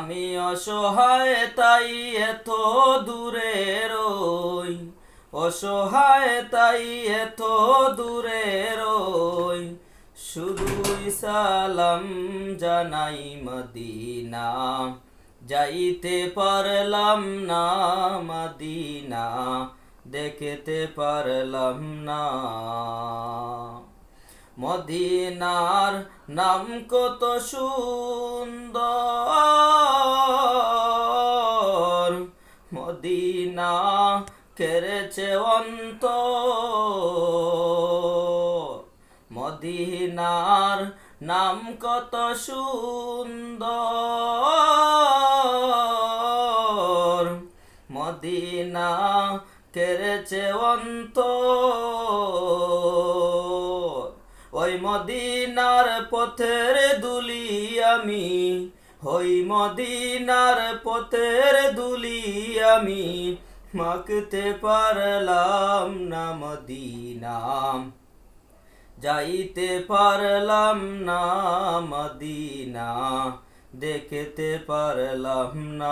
আমি অসহায়, তাই এত দূরে রই। অসহায়, তাই এত দূরে রই। শুধুই সালাম জানাই মদিনা। যাইতে পারলাম না মদিনা, দেখতে পারলাম না। মদিনার নাম কত সুন্দর। মদিনা কেড়েছে অন্ত মদিনার নাম কত সুন্দর। মদিনা কেড়েছে অন্তর। ওই মদিনার পথের দুলি আমি হই মদিনার পথের দুলি আমি। মাখতে পারলাম না মদিনাম যাইতে পারলাম না মদিনা। দেখতে পারলাম না